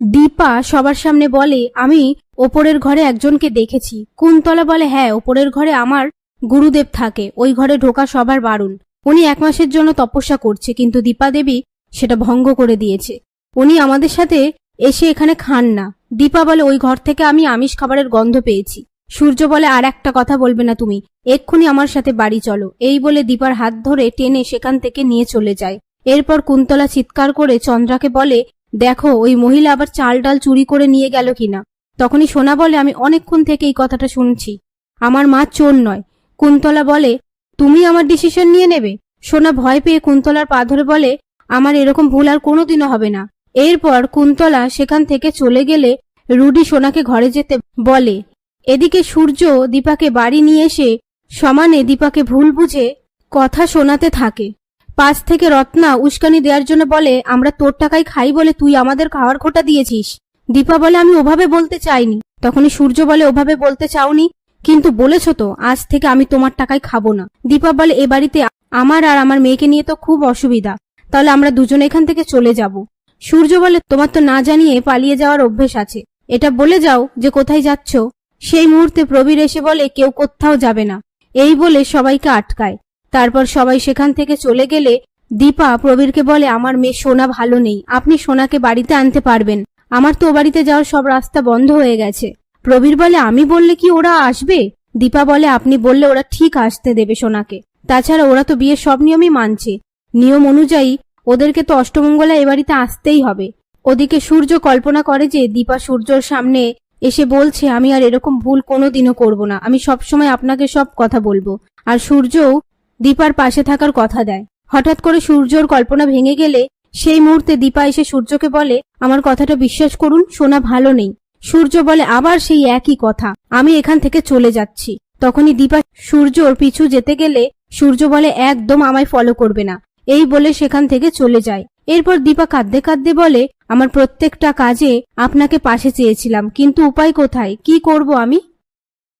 দীপা সবার সামনে বলে, আমি ওপরের ঘরে একজনকে দেখেছি। কুন্তলা বলে হ্যাঁ ওপরের ঘরে আমার গুরুদেব থাকে। ওই ঘরে ঢোকা সবার বারণ উনি এক মাসের জন্য তপস্যা করছে, কিন্তু দীপা দেবী সেটা ভঙ্গ করে দিয়েছে। উনি আমাদের সাথে এসে এখানে খান না। দীপা বলে, ওই ঘর থেকে আমি আমিষ খাবারের গন্ধ পেয়েছি। সূর্য বলে, আর একটা কথা বলবে না তুমি। এক্ষুনি আমার সাথে বাড়ি চলো। এই বলে দীপার হাত ধরে টেনে সেখান থেকে নিয়ে চলে যায়। এরপর কুন্তলা চিৎকার করে চন্দ্রাকে বলে দেখো, ওই মহিলা আবার চাল ডাল চুরি করে নিয়ে গেল কিনা? তখনই সোনা বলে, আমি অনেকক্ষণ থেকে এই কথাটা শুনছি। আমার মা চোর নয়। কুন্তলা বলে, তুমি আমার ডিসিশন নিয়ে নেবে? সোনা ভয় পেয়ে কুন্তলার পা ধরে বলে, আমার এরকম ভুল আর কোনোদিনও হবে না। এরপর কুন্তলা সেখান থেকে চলে গেলে রুডি সোনাকে ঘরে যেতে বলে, এদিকে সূর্য দীপাকে বাড়ি নিয়ে এসে সমানে দীপাকে ভুল বুঝে কথা শোনাতে থাকে। পাশ থেকে রত্না উস্কানি দেওয়ার জন্য বলে, আমরা তোর টাকায় খাই বলে তুই আমাদের খাওয়ার খোটা দিয়েছিস। দীপা বলে, আমি ওভাবে বলতে চাইনি। তখনই সূর্য বলে, ওভাবে বলতে চাওনি, কিন্তু বলেছ তো, আজ থেকে আমি তোমার টাকায় খাব না। দীপা বলে, এ বাড়িতে আমার আর আমার মেয়েকে নিয়ে তো খুব অসুবিধা। তাহলে আমরা দুজনে এখান থেকে চলে যাব। সূর্য বলে, তোমার তো না জানিয়ে পালিয়ে যাওয়ার অভ্যেস আছে। এটা বলে যাও যে কোথায় যাচ্ছ। সেই মুহূর্তে প্রবীর এসে বলে, কেউ কোথাও যাবে না। এই বলে সবাইকে আটকায়। তারপর সবাই সেখান থেকে চলে গেলে দীপা প্রবীরকে বলে, আমার মেয়ে সোনা ভালো নেই। আপনি সোনাকে বাড়িতে আনতে পারবেন। আমার তো বাড়িতে যাওয়ার সব রাস্তা বন্ধ হয়ে গেছে। প্রবীর বলে, আমি বললে কি ওরা আসবে? দীপা বলে, আপনি বললে ওরা ঠিক আসতে দেবে সোনাকে। তাছাড়া ওরা তো বিয়ের সব নিয়মই মানছে। নিয়ম অনুযায়ী ওদেরকে তো অষ্টমঙ্গলা এ বাড়িতে আসতেই হবে। ওদিকে সূর্য কল্পনা করে যে দীপা সূর্যর সামনে এসে বলছে, আমি আর এরকম ভুল কোনোদিনও করব না। আমি সবসময় আপনাকে সব কথা বলব। আর সূর্যও দীপার পাশে থাকার কথা দেয়। হঠাৎ করে সূর্যর কল্পনা ভেঙে গেলে সেই মুহূর্তে দীপা এসে সূর্যকে বলে, আমার কথাটা বিশ্বাস করুন, সোনা ভালো নেই। সূর্য বলে, আবার সেই একই কথা, আমি এখান থেকে চলে যাচ্ছি। তখনই দীপা সূর্যর পিছু যেতে গেলে সূর্য বলে, একদম আমায় ফলো করবে না। এই বলে সেখান থেকে চলে যায়। এরপর দীপা কাঁদতে কাঁদতে বলে, আমার প্রত্যেকটা কাজে আপনাকে পাশে চেয়েছিলাম, কিন্তু উপায় কোথায়? কি করব আমি?